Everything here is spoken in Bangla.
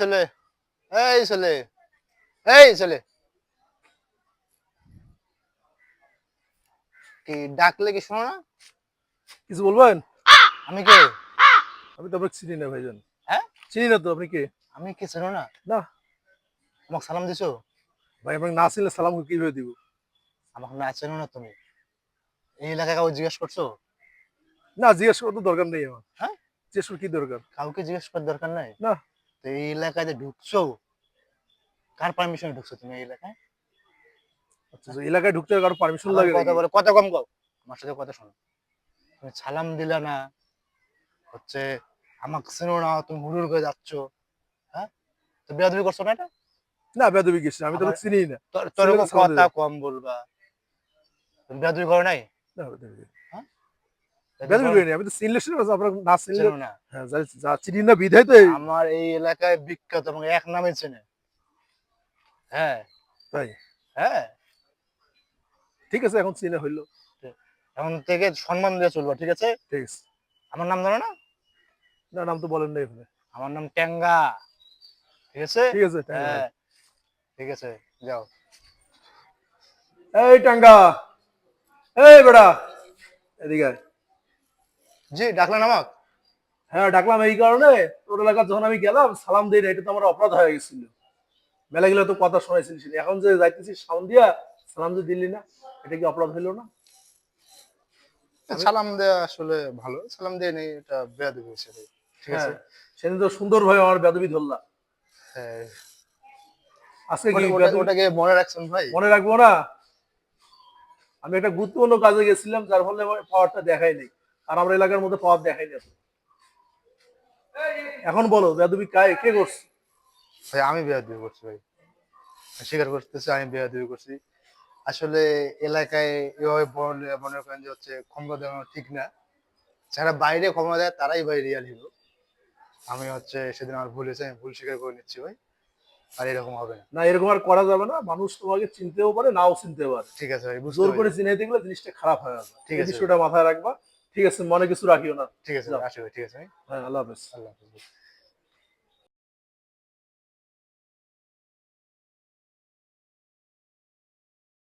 ছেলে এই ছেলে এই ছেলে। কি ডাকলে কি শোনো না? কিছু বলবেন? আমি কে? আমি তো আপনাকে চিনি না ভাইজান। হ্যাঁ? চিনি না তো আপনি কে? আমি কে চেনো না? না। আমাকে সালাম দিছো? ভাই আপনাকে না চিনলে সালাম কীভাবে দিব? আমাকে না চেনো না তুমি? এই এলাকায় কাউকে জিজ্ঞেস করছ? না জিজ্ঞেস করার তো দরকার নেই আমার। হ্যাঁ? জিজ্ঞেস করার কি দরকার? কাউকে জিজ্ঞেস করার দরকার নাই? না। তো এই এলাকায় যে ঢুকছো কার পারমিশনে ঢুকছো তুমি এই এলাকায়? আচ্ছা এলাকায় ঢুকতে কারও পারমিশন লাগে কথা বলে কথা কম কও। আমার সাথে কথা শোনো। তুমি সালাম দিলা না হচ্ছে আমাকে চেনো না তুমি হুড়ুর করে যাচ্ছ হ্যাঁ? তো বেয়াদবি করছ না এটা? না বেদবি গেছি আমি তো চিনি না। তোর- কথা কম বলবা। তুমি বেয়াদবি করো নাই? না, বেয়াদবি। বেয়াদবি বেদবি করো- করিনি, আমি তো চিনলে শুনে আপনার না চিনলে না। হ্যাঁ যা- চিনি না বিধায় তো আমার এই এলাকায় বিখ্যাত এবং এক নামে চেনে। হ্যাঁ। তাই? হ্যাঁ। ঠিক আছে এখন চিনে হইল। এখন থেকে সম্মান দিয়ে চলবা ঠিক আছে? ঠিক আছে। আমার নাম জানো না? না নাম তো বলেন না এখানে। আমার নাম ট্যাঙ্গা। ঠিক আছে? ঠিক আছে হ্যাঁ। ঠিক আছে যাও। এই টাঙ্গা এই বেড়া এদিকে। জি ডাকলেন আমাকে। হ্যাঁ ডাকলাম এই কারণে। তোর এলাকা যখন আমি গেলাম সালাম দিই এটা তো আমার অপরাধ হয়ে গেছিল। মেলা গেলে তো কথা শোনাইছিলিস এখন যে যাইতেছিস সালাম দিয়া সালাম যে দিলি না এটা কি অপরাধ হইল না? সালাম দেওয়া আসলে ভালো। সালাম দিয়ে নেই এটা বেয়াদবি হয়েছে ঠিক আছে? হ্যাঁ সেদিন তো সুন্দর ভাবে আমার বেদবি ধরলা হ্যাঁ। আজকে কি ওটা- ওটা- বেয়াদবি ওটাকে মনে রাখছেন ভাই? মনে রাখব না। আমি একটা গুরুত্বপূর্ণ কাজে গেছিলাম যার ফলে পাওয়ারটা দেখাই নেই। আর আমরা এলাকার মধ্যে পাওয়ার দেখাই না এখন বলো বেদবি কায়? কে করছে? ভাই আমি বেয়াদবি করছি ভাই। স্বীকার করতেছি আমি বেয়াদবি করছি। আসলে এলাকায় এভাবে মনে করেন যে হচ্ছে ক্ষমতা দেওয়া ঠিক না। যারা বাইরে ক্ষমতা দেয় তারাই ভাই রিয়াল হিরো আমি হচ্ছে সেদিন আমার ভুল হয়েছে আমি ভুল স্বীকার করে নিচ্ছি ভাই। আর এরকম হবে না। না এরকম আর করা যাবে না। মানুষ তোমাকে চিনতেও পারে নাও চিনতে পারে। ঠিক আছে ভাই জোর করে। চিনাইতে গেলে জিনিসটা খারাপ হয়ে যাবে। ঠিক আছে। বিষয়টা মাথায় রাখবা। ঠিক আছে মনে কিছু রাখিও না। ঠিক আছে। ঠিক আছে হ্যাঁ আল্লাহ হাফেজ। আল্লাহ হাফিজ।